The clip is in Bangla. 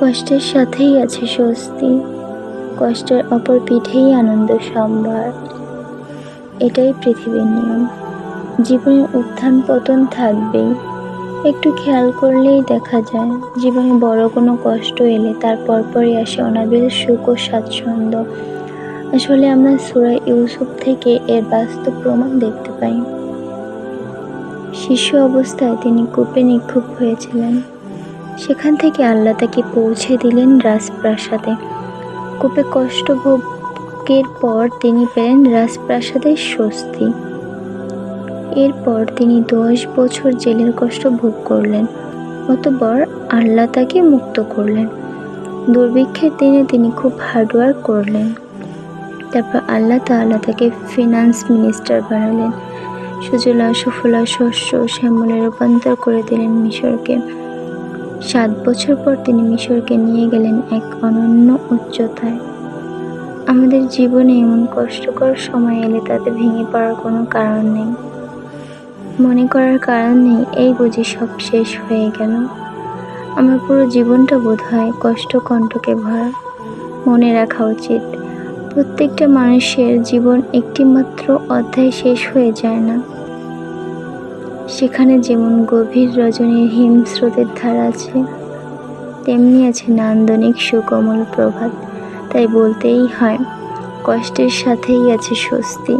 কষ্টের সাথেই আছে স্বস্তি। কষ্টের অপর পিঠেই আনন্দ সম্ভার। এটাই পৃথিবীর নিয়ম। জীবনের উত্থান পতন থাকবেই। একটু খেয়াল করলেই দেখা যায়, জীবনে বড় কোনো কষ্ট এলে তার পরপরই আসে অনাবিল সুখ ও স্বাচ্ছন্দ্য। আসলে আমরা সুরা ইউসুফ থেকে এর বাস্তব প্রমাণ দেখতে পাই। শিশু অবস্থায় তিনি কূপে নিক্ষুপ হয়েছিলেন। সেখান থেকে আল্লাহ তাকে পৌঁছে দিলেন রাজপ্রাসাদে। কূপে কষ্ট ভোগের পর তিনি পেলেন রাজপ্রাসাদের স্বস্তি। এরপর তিনি দশ বছর জেলের কষ্ট ভোগ করলেন, অতপর আল্লাহ তাকে মুক্ত করলেন। দুর্ভিক্ষের দিনে তিনি খুব হার্ডওয়ার্ক করলেন। তারপর আল্লাহ তাআলা তাকে ফিনান্স মিনিস্টার বানালেন। সুজলা, সুফলা, শস্য, শ্যামলে রূপান্তর করে দিলেন মিশরকে। সাত বছর পর তিনি মিশরকে নিয়ে গেলেন এক অনন্য উচ্চতায়। আমাদের জীবনে এমন কষ্টকর সময় এলে তাতে ভেঙে পড়ার কোনো কারণ নেই। মনে করার কারণ নেই, এই বুঝি সব শেষ হয়ে গেল। আমার পুরো জীবনটা বোধ হয় কষ্ট কণ্ঠকে ভরা। মনে রাখা উচিত, প্রত্যেকটা মানুষের জীবন একটিমাত্র অধ্যায় শেষ হয়ে যায় না। সেখানে যেমন গভীর রজনীর হিম স্রোতের ধারা আছে, তেমনি আছে নান্দনিক সুকোমল প্রভাত। তাই বলতেই হয়, কষ্টের সাথেই আছে স্বস্তি।